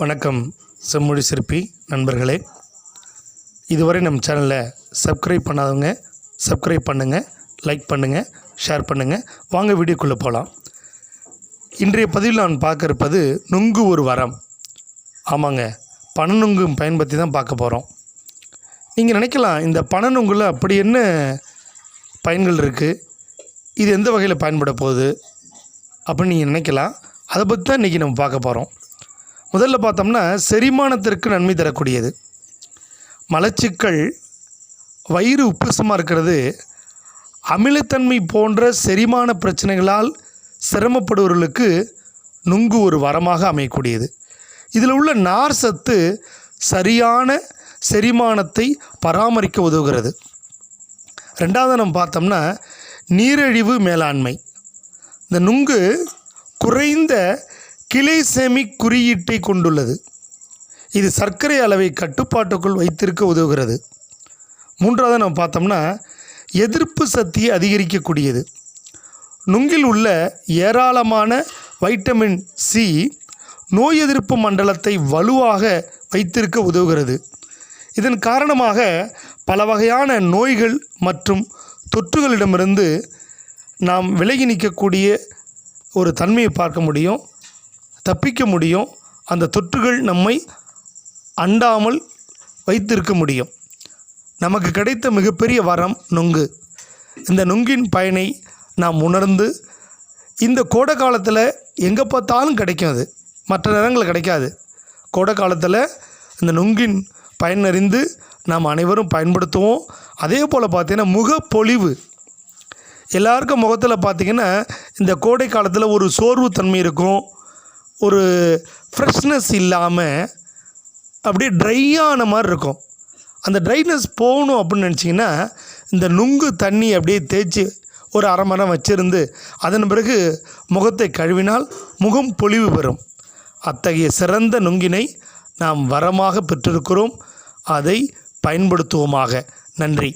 வணக்கம் செம்மொழி சிற்பி நண்பர்களே. இதுவரை நம்ம சேனலில் சப்ஸ்கிரைப் பண்ணாதவங்க சப்ஸ்கிரைப் பண்ணுங்கள் லைக் பண்ணுங்கள் ஷேர் பண்ணுங்கள் வாங்க வீடியோக்குள்ளே போகலாம் இன்றைய பதிவில் நான் பார்க்க இருப்பது நுங்கு ஒரு வரம். ஆமாங்க பனநுங்கு பயன் பற்றி தான் பார்க்க போகிறோம் நீங்கள் நினைக்கலாம் இந்த பனநுங்குல அப்படி என்ன பயன்கள் இருக்குது இது எந்த வகையில் பயன்பட போகுது? அப்படின்னு நீங்கள் நினைக்கலாம். அதை பற்றி தான் இன்றைக்கி நம்ம பார்க்க போகிறோம் முதல்ல பார்த்தோம்னா செரிமானத்திற்கு நன்மை தரக்கூடியது. மலச்சிக்கல் வயிறு உப்புசமாக இருக்கிறது அமிலத்தன்மை போன்ற செரிமான பிரச்சனைகளால் சிரமப்படுபவர்களுக்கு நுங்கு ஒரு வரமாக அமையக்கூடியது. இதில் உள்ள நார் சத்து சரியான செரிமானத்தை பராமரிக்க உதவுகிறது. ரெண்டாவது நம்ம பார்த்தோம்னா நீரிழிவு மேலாண்மை. இந்த நுங்கு குறைந்த கிளைசெமிக் குறியீட்டை கொண்டுள்ளது. இது சர்க்கரை அளவை கட்டுப்பாட்டுக்குள் வைத்திருக்க உதவுகிறது. மூன்றாவது நம்ம பார்த்தோம்னா எதிர்ப்பு சக்தியை அதிகரிக்கக்கூடியது. நுங்கில் உள்ள ஏராளமான வைட்டமின் சி நோய் எதிர்ப்பு மண்டலத்தை வலுவாக வைத்திருக்க உதவுகிறது. இதன் காரணமாக பல வகையான நோய்கள் மற்றும் தொற்றுகளிடமிருந்து நாம் விலகி நிற்கக்கூடிய ஒரு தன்மையை பார்க்க முடியும். தப்பிக்க முடியும். அந்த தொற்றுகள் நம்மை அண்டாமல் வைத்திருக்க முடியும். நமக்கு கிடைத்த மிகப்பெரிய வரம் நுங்கு. இந்த நுங்கின் பயனை நாம் உணர்ந்து இந்த கோடை காலத்தில் எங்கே பார்த்தாலும் கிடைக்கும் அது. மற்ற நேரங்களில் கிடைக்காது. கோடை காலத்தில் இந்த நுங்கின் பயனறிந்து நாம் அனைவரும் பயன்படுத்துவோம். அதே போல் பார்த்தீங்கன்னா முகப்பொலிவு எல்லாருக்கும் முகத்தில் பார்த்திங்கன்னா இந்த கோடை காலத்தில் ஒரு சோர்வு தன்மை இருக்கும். ஒரு ஃப்ரெஷ்னஸ் இல்லாமல் அப்படியே ட்ரையான மாதிரி இருக்கும். அந்த ட்ரைனஸ் போகணும் அப்படின்னு நினச்சிங்கன்னா இந்த நுங்கு தண்ணி அப்படியே தேய்ச்சி ஒரு அரை மரம் வச்சிருந்து அதன் பிறகு முகத்தை கழுவினால் முகம் பொலிவு பெறும். அத்தகைய சிறந்த நுங்கினை நாம் வரமாக பெற்றிருக்கிறோம். அதை பயன்படுத்துவோமாக. நன்றி.